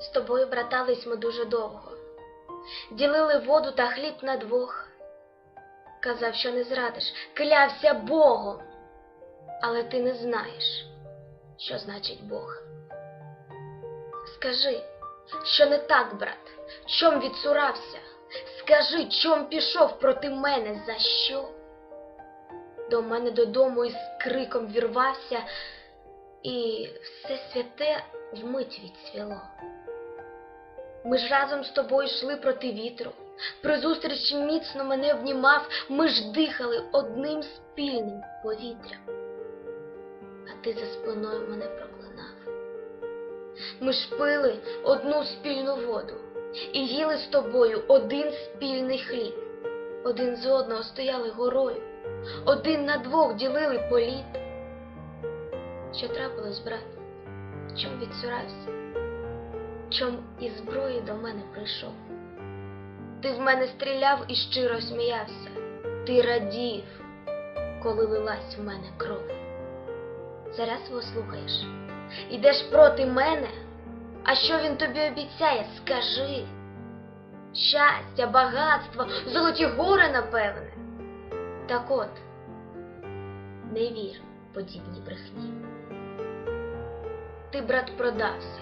З тобою братались ми дуже довго, ділили воду та хліб на двох. Казав, що не зрадиш, клявся Богом, але ти не знаєш, що значить Бог. Скажи, що не так, брат, чом відсурався? Скажи, чом пішов проти мене, за що? До мене додому із криком вірвався, і все святе вмить відсвіло. Ми ж разом з тобою йшли проти вітру, при зустрічі міцно мене обнімав, ми ж дихали одним спільним повітрям, а ти за спиною мене проклинав. Ми ж пили одну спільну воду і їли з тобою один спільний хліб, один з одного стояли горою, один на двох ділили політ. Що трапилось, брат? Чом відсурався? Чом із зброї до мене прийшов? Ти в мене стріляв і щиро сміявся. Ти радів, коли лилась в мене кров. Зараз його слухаєш. Ідеш проти мене, а що він тобі обіцяє? Скажи. Щастя, багатство, золоті гори, напевне. Так от, не вір подібній брехні. Ти, брат, продався,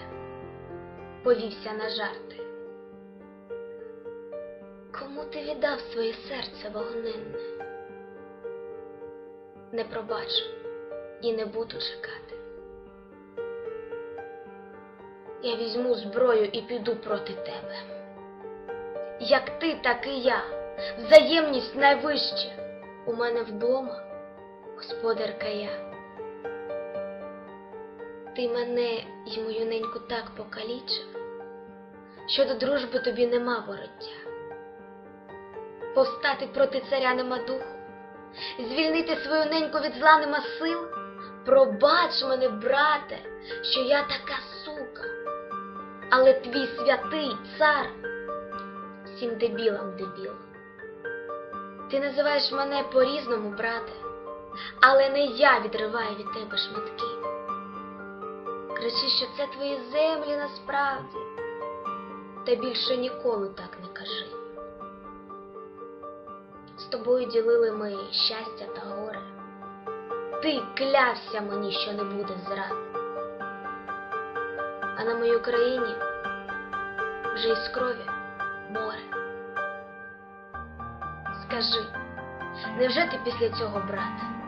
повівся на жарти. Кому ти віддав своє серце вогненне? Не пробачу і не буду чекати. Я візьму зброю і піду проти тебе. Як ти, так і я, взаємність найвища. У мене вдома господарка я. Ти мене й мою неньку так покалічив, що до дружби тобі нема вороття. Повстати проти царя нема духу, звільнити свою неньку від зла нема сил. Пробач мене, брате, що я така сука, але твій святий цар всім дебілам дебіл. Ти називаєш мене по-різному, брате, але не я відриваю від тебе шматки. Кричи, що це твої землі насправді, та більше ніколи так не кажи. З тобою ділили ми щастя та горе. Ти клявся мені, що не буде зрад. А на моїй Україні вже із крові море. Скажи, невже ти після цього, брат,